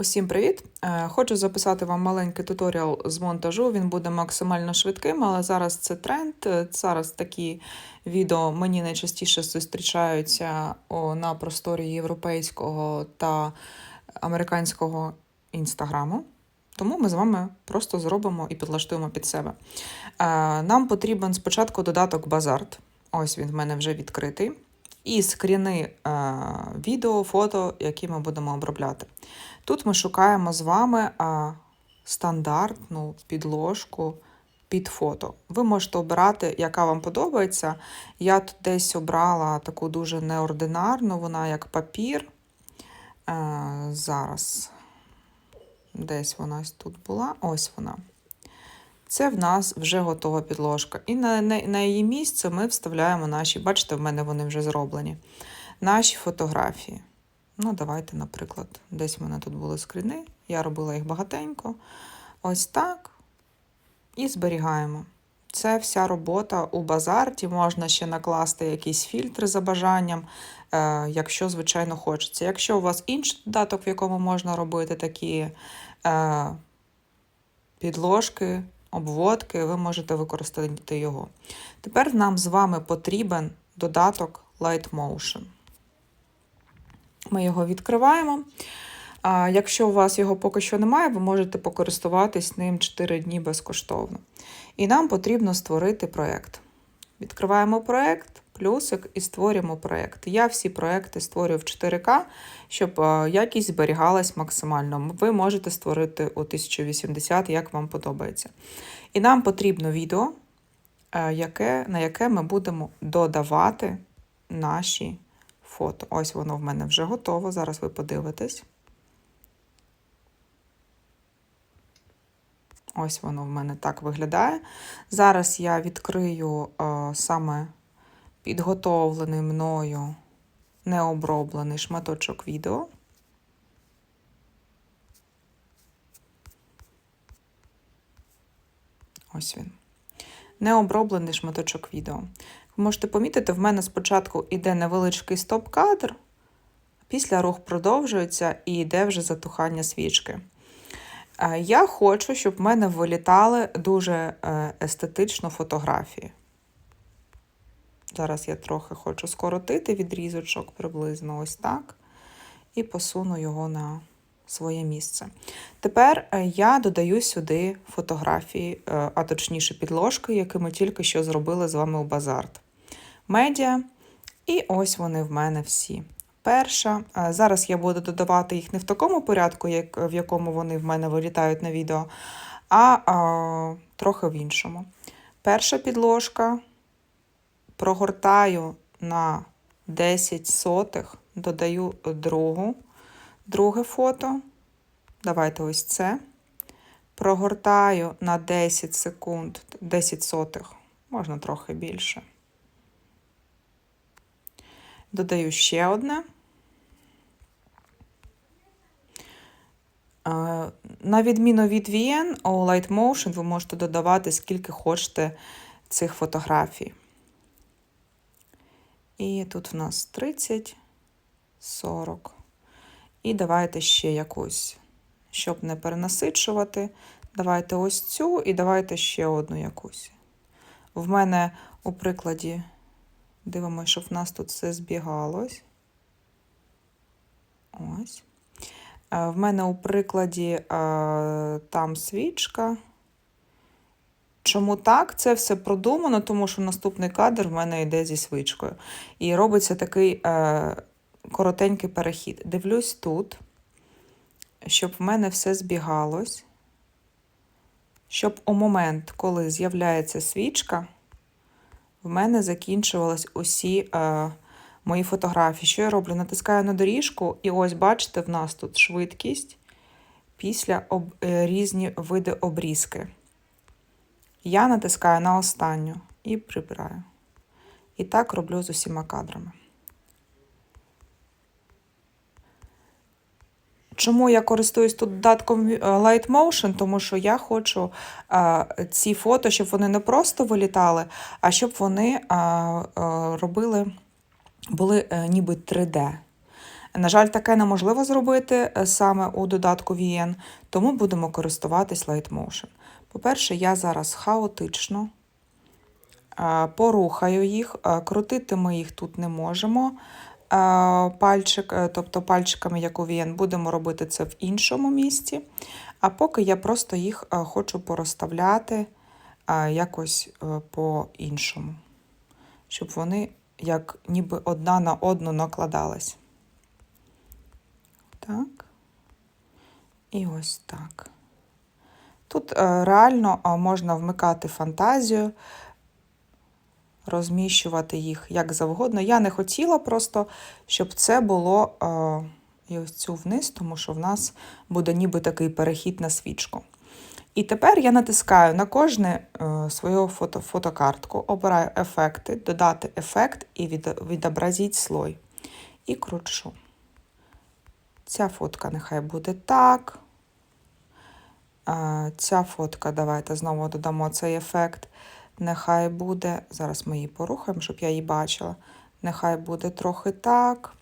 Усім привіт! Е, Хочу записати вам маленький туторіал з монтажу. Він буде максимально швидким, але зараз це тренд. Е, Зараз такі відео мені найчастіше зустрічаються на просторі європейського та американського інстаграму. Тому ми з вами просто зробимо і підлаштуємо під себе. Е, Нам потрібен спочатку додаток Базарт. Ось він в мене вже відкритий. І скріни е, відео, фото, які ми будемо обробляти. Тут ми шукаємо з вами а, стандартну підложку під фото. Ви можете обирати, яка вам подобається. Я тут десь обрала таку дуже неординарну, вона як папір. А, зараз десь вона тут була. Ось вона. Це в нас вже готова підложка. І на, на, на її місце ми вставляємо наші, бачите, в мене вони вже зроблені. Наші фотографії. Ну, давайте, наприклад, десь в мене тут були скріни, я робила їх багатенько. Ось так. І зберігаємо. Це вся робота у базарті. Можна ще накласти якісь фільтри за бажанням, е, якщо, звичайно, хочеться. Якщо у вас інший додаток, в якому можна робити такі е, підложки, обводки, ви можете використати його. Тепер нам з вами потрібен додаток Light Motion. Ми його відкриваємо. Якщо у вас його поки що немає, ви можете покористуватись ним 4 дні безкоштовно. І нам потрібно створити проєкт. Відкриваємо проєкт, плюсик і створюємо проєкт. Я всі проєкти створюю в 4К, щоб е, якість зберігалась максимально. Ви можете створити у 1080, як вам подобається. І нам потрібно відео, е, яке, на яке ми будемо додавати наші фото. Ось воно в мене вже готово. Зараз ви подивитесь. Ось воно в мене так виглядає. Зараз я відкрию е, саме підготовлений мною необроблений шматочок відео. Ось він. Необроблений шматочок відео. Ви можете помітити, в мене спочатку йде невеличкий стоп-кадр, після рух продовжується і йде вже затухання свічки. Е, Я хочу, щоб в мене вилітали дуже е, естетично фотографії. Зараз я трохи хочу скоротити відрізочок приблизно ось так. І посуну його на своє місце. Тепер е, я додаю сюди фотографії, а точніше підложки, які ми тільки що зробили з вами у Базарт. Медіа. І ось вони в мене всі. Перша. Зараз я буду додавати їх не в такому порядку, як, в якому вони в мене вилітають на відео, а, а трохи в іншому. Перша підложка прогортаю на 10 сотих, додаю другу, друге фото. Давайте ось це. Прогортаю на 10 секунд, 10 сотих, можна трохи більше. Додаю ще одне. На відміну від VN, у Light Motion ви можете додавати скільки хочете цих фотографій. І тут в нас 30, 40. І давайте ще якусь, щоб не перенасичувати. Давайте ось цю і давайте ще одну якусь. В мене у прикладі. Дивимося, щоб в нас тут все збігалось. Ось. В мене у прикладі там свічка. Чому так? Це все продумано, тому що наступний кадр в мене йде зі свічкою. І робиться такий коротенький перехід. Дивлюсь тут, щоб в мене все збігалось. Щоб у момент, коли з'являється свічка, в мене закінчувались усі е, мої фотографії. Що я роблю? Натискаю на доріжку, і ось, бачите, в нас тут швидкість після об, е, різні види обрізки. Я натискаю на останню і прибираю. І так роблю з усіма кадрами. Чому я користуюсь тут додатком Light Motion? Тому що я хочу а, ці фото, щоб вони не просто вилітали, а щоб вони а, а, робили, були а, ніби 3D. На жаль, таке неможливо зробити е, саме у додатку VN, тому будемо користуватись Light Motion. По-перше, я зараз хаотично порухаю їх, крутити ми їх тут не можемо. Пальчик, е, тобто пальчиками, як у VN, будемо робити це в іншому місці. А поки я просто їх е, хочу порозставляти е, якось по-іншому, щоб вони як ніби одна на одну накладались. Так. І ось так. Тут е, реально е, можна вмикати фантазію, розміщувати їх як завгодно. Я не хотіла просто, щоб це було е, і ось цю вниз, тому що в нас буде ніби такий перехід на свічку. І тепер я натискаю на кожне свою фото, фотокартку, обираю ефекти, додати ефект і відобразіть слой. І кручу. Ця фотка нехай буде так. Ця фотка, давайте знову додамо цей ефект. Нехай буде. Зараз ми її порухаємо, щоб я її бачила. Нехай буде трохи так.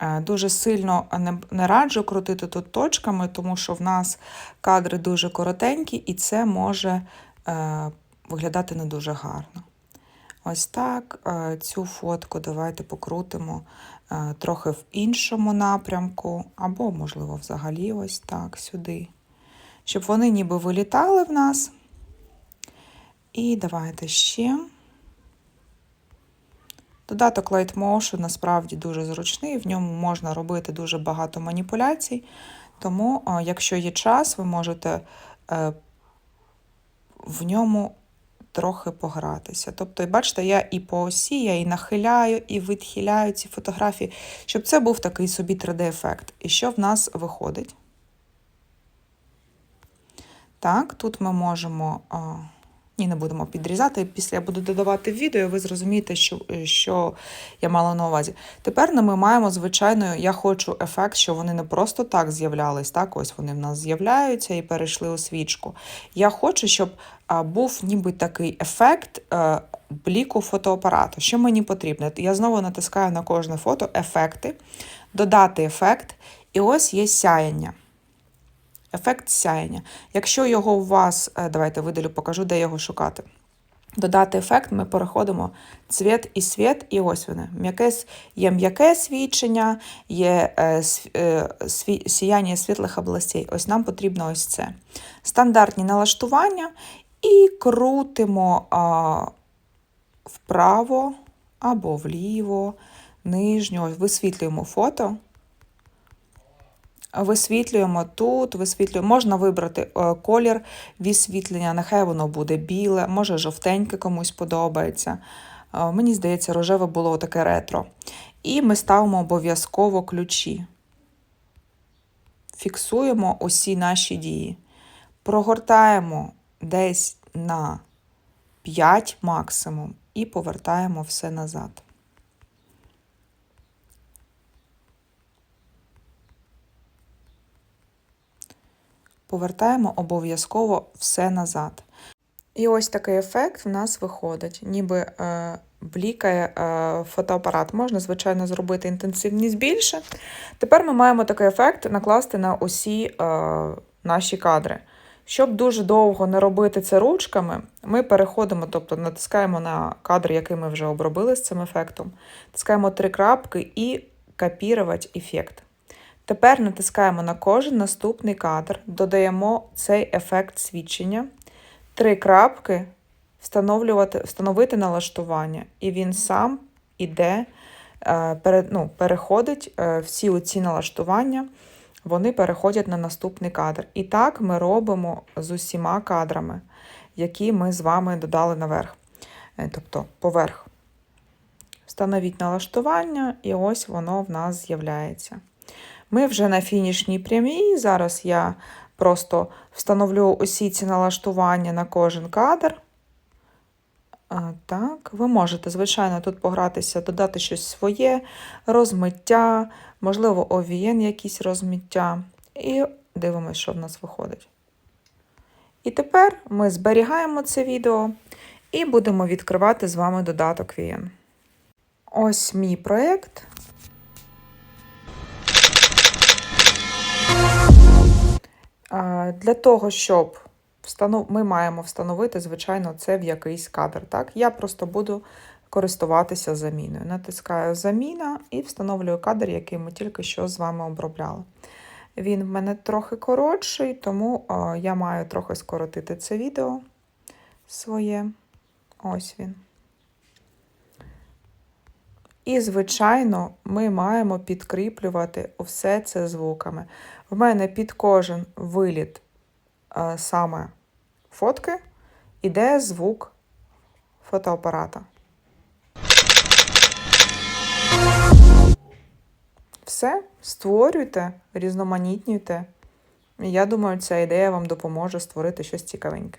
Е, Дуже сильно не, раджу крутити тут точками, тому що в нас кадри дуже коротенькі, і це може е, виглядати не дуже гарно. Ось так. Е, цю фотку давайте покрутимо трохи в іншому напрямку, або, можливо, взагалі ось так сюди. Щоб вони ніби вилітали в нас. І давайте ще. Додаток Light Motion насправді дуже зручний, в ньому можна робити дуже багато маніпуляцій. Тому, е, якщо є час, ви можете е, в ньому трохи погратися. Тобто, бачите, я і по осі, я і нахиляю, і відхиляю ці фотографії, щоб це був такий собі 3D-ефект. І що в нас виходить? Так, тут ми можемо. Ні, не будемо підрізати. Після я буду додавати відео, і ви зрозумієте, що, що я мала на увазі. Тепер ми маємо, звичайно, я хочу ефект, що вони не просто так з'являлись, так, ось вони в нас з'являються і перейшли у свічку. Я хочу, щоб був ніби такий ефект а, бліку фотоапарату. Що мені потрібно? Я знову натискаю на кожне фото ефекти, додати ефект, і ось є сяяння. Ефект сяєння. Якщо його у вас, е, давайте видалю, покажу, де його шукати. Додати ефект, ми переходимо цвіт і світ, і ось вони. М'яке, є м'яке свідчення, є е, е, сві- сіяння світлих областей. Ось нам потрібно ось це. Стандартні налаштування і крутимо а, вправо або вліво, нижньо, висвітлюємо фото. Висвітлюємо тут, висвітлюємо. Можна вибрати е, колір висвітлення, нехай воно буде біле, може жовтеньке комусь подобається. Е, Мені здається, рожеве було таке ретро. І ми ставимо обов'язково ключі. Фіксуємо усі наші дії. Прогортаємо десь на 5 максимум і повертаємо все назад. Повертаємо обов'язково все назад. І ось такий ефект в нас виходить, ніби е, блікає е, фотоапарат. Можна, звичайно, зробити інтенсивність більше. Тепер ми маємо такий ефект накласти на усі е, наші кадри. Щоб дуже довго не робити це ручками, ми переходимо, тобто натискаємо на кадр, який ми вже обробили з цим ефектом, натискаємо три крапки і копірувати ефект. Тепер натискаємо на кожен наступний кадр, додаємо цей ефект свідчення, три крапки, встановлювати, встановити налаштування, і він сам іде, е, пере, ну, переходить е, всі оці налаштування, вони переходять на наступний кадр. І так ми робимо з усіма кадрами, які ми з вами додали наверх, Е, тобто поверх. Встановіть налаштування, і ось воно в нас з'являється. Ми вже на фінішній прямій. Зараз я просто встановлю усі ці налаштування на кожен кадр. Так, ви можете, звичайно, тут погратися, додати щось своє, розмиття, можливо, OVN якісь розмиття. І дивимося, що в нас виходить. І тепер ми зберігаємо це відео і будемо відкривати з вами додаток VN. Ось мій проєкт. Для того, щоб встанов... ми маємо встановити, звичайно, це в якийсь кадр. Так? Я просто буду користуватися заміною. Натискаю заміна і встановлюю кадр, який ми тільки що з вами обробляли. Він в мене трохи коротший, тому я маю трохи скоротити це відео своє. Ось він. І, звичайно, ми маємо підкріплювати все це звуками. В мене під кожен виліт е, саме фотки іде звук фотоапарата. Все, створюйте, різноманітнюйте. Я думаю, ця ідея вам допоможе створити щось цікавеньке.